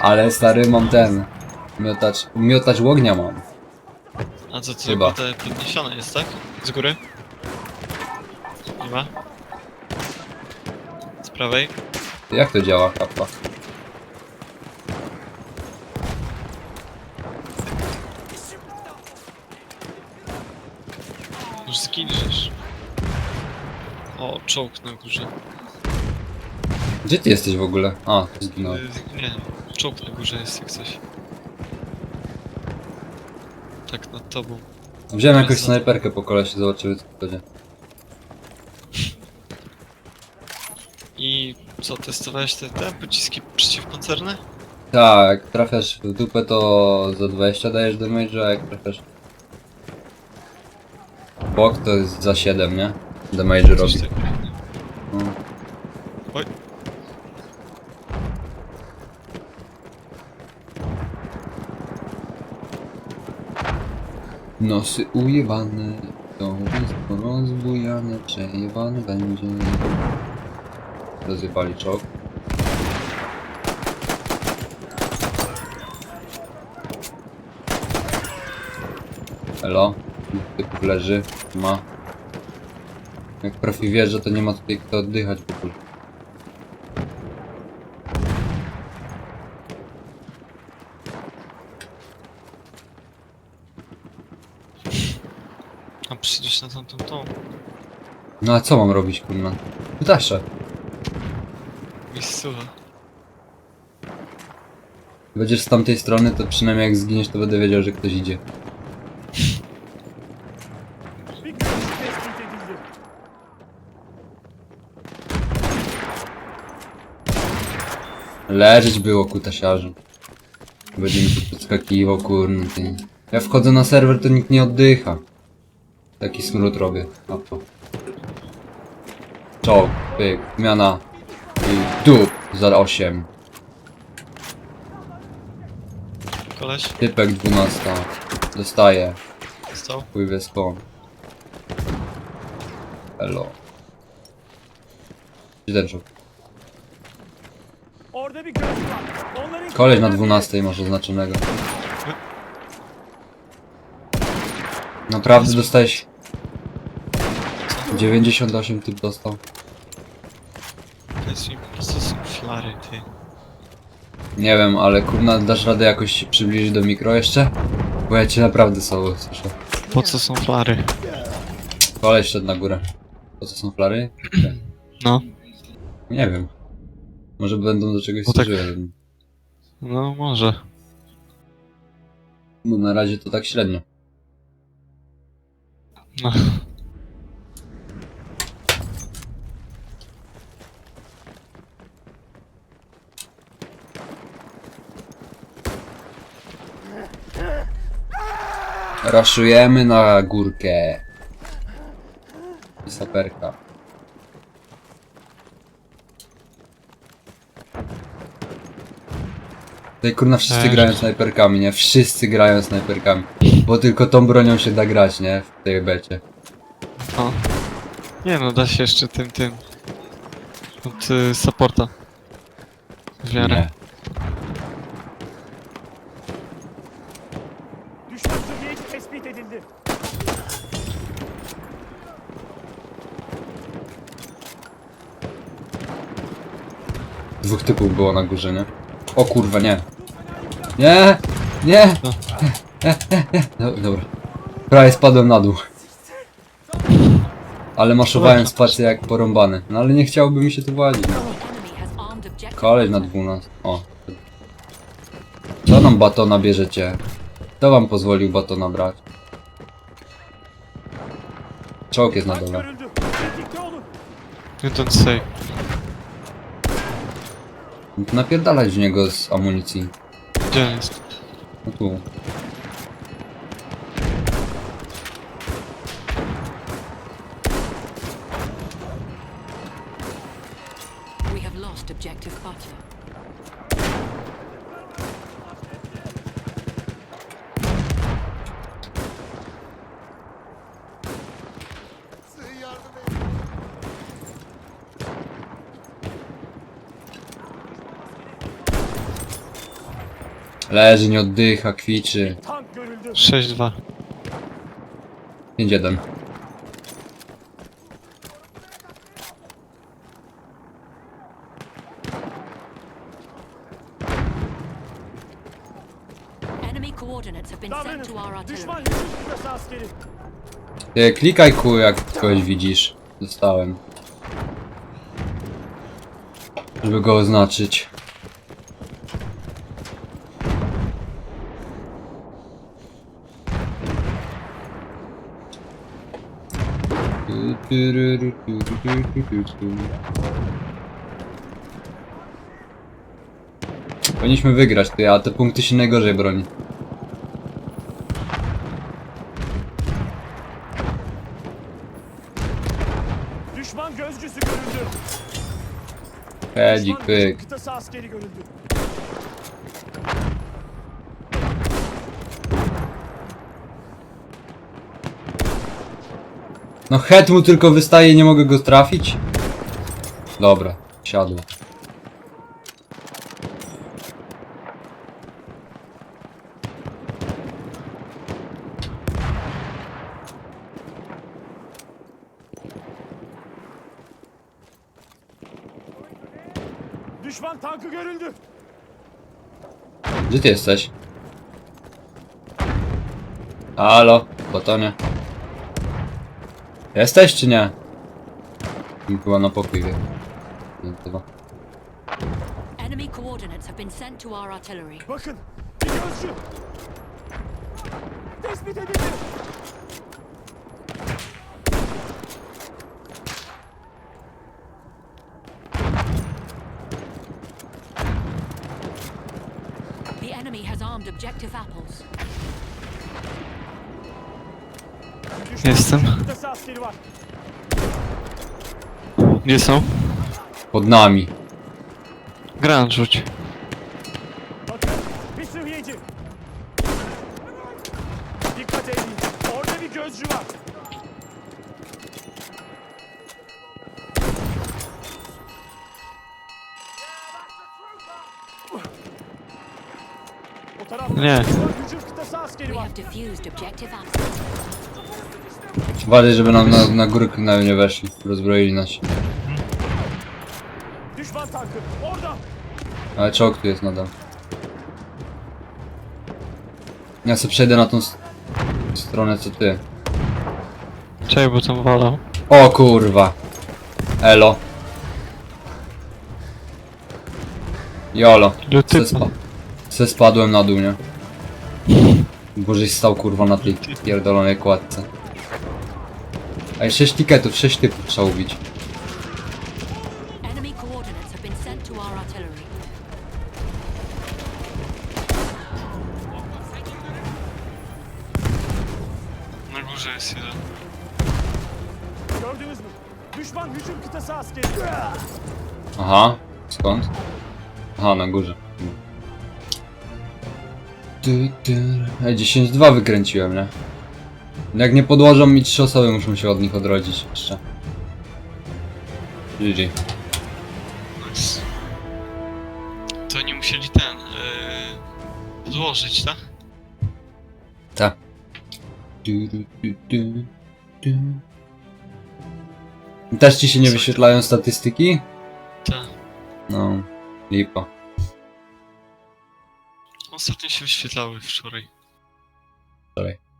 Ale stary mam ten. Miotacz, miotacz ognia mam. A co, co Chyba. te podniesione jest, tak? Z góry? Nie ma? Z prawej? Jak to działa, kappa? Już zginiesz. O, czołg na górze. Gdzie ty jesteś w ogóle? A, zginąłem. Y, Nie, czołg na górze jest jak coś. Tak nad tobą. Wziąłem jakąś snajperkę po kolesie, zobaczymy co to będzie. I co, testowałeś te, te pociski przeciwpancerne? Tak, jak trafiasz w dupę to za 20 dajesz damage, a jak trafiasz w bok to jest za 7, nie? Damage robi. Coś takiego. No. Oj. Nosy ujewane, to wszystko rozbujane, przejebane będzie. Rozjebali czołg. Elo, typów leży, ma. Jak profi wierzy, to nie ma tutaj kto oddychać w ogóle. A przyjdziesz na tamtą tą No a co mam robić, kurna? Ptasze. miejscówę. Będziesz z tamtej strony, to przynajmniej jak zginiesz, to będę wiedział, że ktoś idzie. Leżeć było kutasiarzu. Będzie mi tu podskakiwał, kurna ty. Ja wchodzę na serwer, to nikt nie oddycha. Taki smród robię. A to. Czołg, pyk, zmiana. I dup za 8. Koleś? Typek 12. Dostaje. Stał? Chuj wie skąd. Elo. Gdzie ten czołg? Orada bir görüş var. Onların Koleś na 12 masz oznaczonego. Naprawdę dostałeś 98 typ dostał. Powiedz mi, po prostu są flary, ty. Nie wiem, ale kurna dasz radę jakoś się przybliżyć do mikro jeszcze? Bo ja cię naprawdę słabo słyszę. Po co są flary? Koleś szedł na górę. Po co są flary? No, Nie wiem. Może będą do czegoś Bo tak- służyły. no może. No na razie to tak średnio. No. Raszujemy na górkę. Saperka. Tutaj kurna wszyscy Cześć. grają snajperkami, nie? Wszyscy grają snajperkami. Bo tylko tą bronią się da grać, nie? W tej becie. O. Nie no, da się jeszcze tym, tym. Od y, supporta. W miarę. Nie. Typów było na górze, nie? O kurwa, nie. Nie! Nie! No. Nie, nie, nie. No, dobra. Prawie spadłem na dół. Ale maszowałem spację jak porąbany. No ale nie chciałoby mi się tu włazić. No. Kolej na 12. O. Co nam batona bierzecie? Kto wam pozwolił batona brać? Czołg jest na dole. You don't say. Napierdalać w niego z amunicji. Gdzie jest? No tu. We have lost objective butter. Leży, nie oddycha, kwiczy. Tank görüldü. 6-2. 5-1. Enemy coordinates have been sent to our Davranın. artillery. Düşman hücum kıtası askeri. Ty, klikaj ku, jak kogoś widzisz. Dostałem. Żeby go oznaczyć. Powinniśmy wygrać, ty, a te punkty się najgorzej broni. Düşman gözcüsü görüldü. Düşman pyk. hücum kıtası askeri görüldü. No head mu tylko wystaje nie mogę go trafić? Dobra, siadło. Düşman tankı görüldü. Gdzie ty jesteś? Halo, Batonie. Jesteś czy nie? Była na pokój, wie. Nie, chyba. Enemy coordinates have been sent to our artillery. Bakın bir gözcü. Tespit edildi. The enemy has armed objective apples. Jestem. Gdzie są? Pod nami. Granat rzuć. Dikkat edin. Orada bir gözcü var. O tarafta Nie. düşman hücum kıtası askeri We have defused objective. Uważaj, żeby nam na, na górkę na nie weszli. Rozbroili nas. Düşman tankı orada. Ale czołg tu jest nadal. Ja sobie przejdę na tą s- stronę co ty. Czekaj, bo tam walał. O kurwa. Elo. Jolo. Ilu Se, typa? spa se spadłem na dół, nie? Bożeś stał kurwa na tej pierdolonej kładce. Ej, 6 tiketów, 6 typów trzeba ubić. Enemy coordinates have been sent to our artillery. Na górze jest jeden. Gördünüz mü? Düşman hücum kıtası askeri. Aha, skąd? Aha, na górze. Ty, ty. Ej, 10-2 wykręciłem, nie? Jak nie podłożą mi trzy osoby, muszą się od nich odrodzić jeszcze. GG. Nice. To nie musieli ten... Yy, podłożyć, tak? Tak. Też ci się nie wyświetlają statystyki? Tak. No, lipa. Ostatnio się wyświetlały wczoraj. Wczoraj.